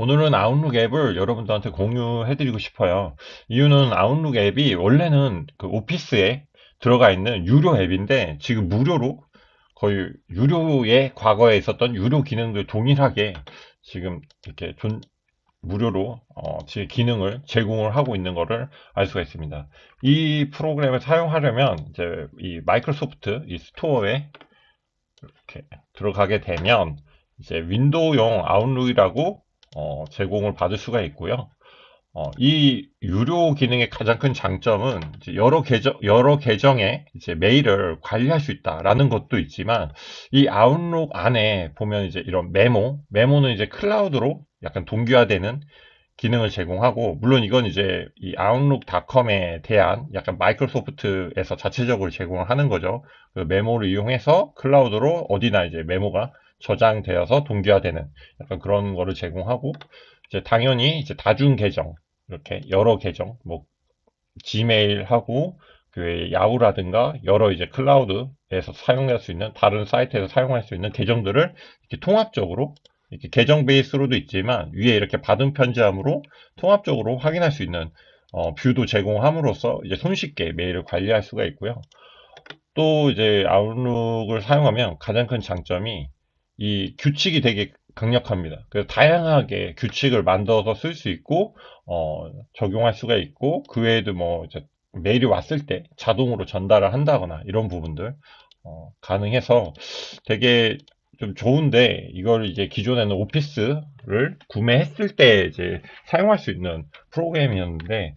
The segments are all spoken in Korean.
오늘은 아웃룩 앱을 여러분들한테 공유해드리고 싶어요. 이유는 아웃룩 앱이 원래는 그 오피스에 들어가 있는 유료 앱인데 지금 무료로 거의 유료의 과거에 있었던 유료 기능들 동일하게 지금 이렇게 존, 무료로 어, 제 기능을 제공을 하고 있는 것을 알 수가 있습니다. 이 프로그램을 사용하려면 이제 이 마이크로소프트 이 스토어에 이렇게 들어가게 되면 이제 윈도우용 아웃룩이라고 어, 제공을 받을 수가 있고요. 어, 이 유료 기능의 가장 큰 장점은 여러 계정, 여러 계정의 이제 메일을 관리할 수 있다라는 것도 있지만 이 아웃룩 안에 보면 이제 이런 메모, 메모는 이제 클라우드로 약간 동기화되는 기능을 제공하고 물론 이건 이제 이 아웃룩닷컴에 대한 약간 마이크로소프트에서 자체적으로 제공을 하는 거죠. 그 메모를 이용해서 클라우드로 어디나 이제 메모가 저장되어서 동기화되는 약간 그런 거를 제공하고 이제 당연히 이제 다중 계정 이렇게 여러 계정 뭐 지메일하고 그 야후라든가 여러 이제 클라우드에서 사용할 수 있는 다른 사이트에서 사용할 수 있는 계정들을 이렇게 통합적으로 이렇게 계정 베이스로도 있지만 위에 이렇게 받은 편지함으로 통합적으로 확인할 수 있는 어, 뷰도 제공함으로써 이제 손쉽게 메일을 관리할 수가 있고요. 또 이제 아웃룩을 사용하면 가장 큰 장점이 이 규칙이 되게 강력합니다. 그래서 다양하게 규칙을 만들어서 쓸 수 있고 어, 적용할 수가 있고 그 외에도 뭐 메일이 왔을 때 자동으로 전달을 한다거나 이런 부분들 어, 가능해서 되게 좀 좋은데 이걸 이제 기존에는 오피스를 구매했을 때 이제 사용할 수 있는 프로그램이었는데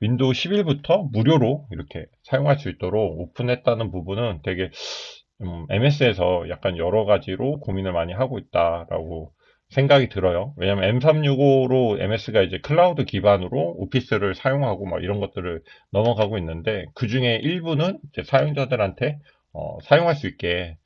윈도우 11부터 무료로 이렇게 사용할 수 있도록 오픈했다는 부분은 되게 음, MS에서 약간 여러 가지로 고민을 많이 하고 있다라고 생각이 들어요. 왜냐면 M365로 MS가 이제 클라우드 기반으로 오피스를 사용하고 막 이런 것들을 넘어가고 있는데 그 중에 일부는 사용자들한테 어, 사용할 수 있게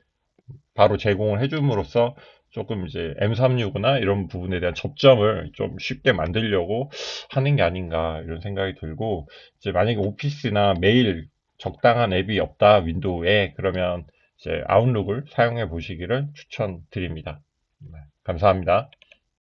바로 제공을 해줌으로써 조금 이제 M365나 이런 부분에 대한 접점을 좀 쉽게 만들려고 하는 게 아닌가 이런 생각이 들고 이제 만약에 오피스나 메일 적당한 앱이 없다 윈도우에 그러면 이제 아웃룩을 사용해 보시기를 추천드립니다. 네, 감사합니다.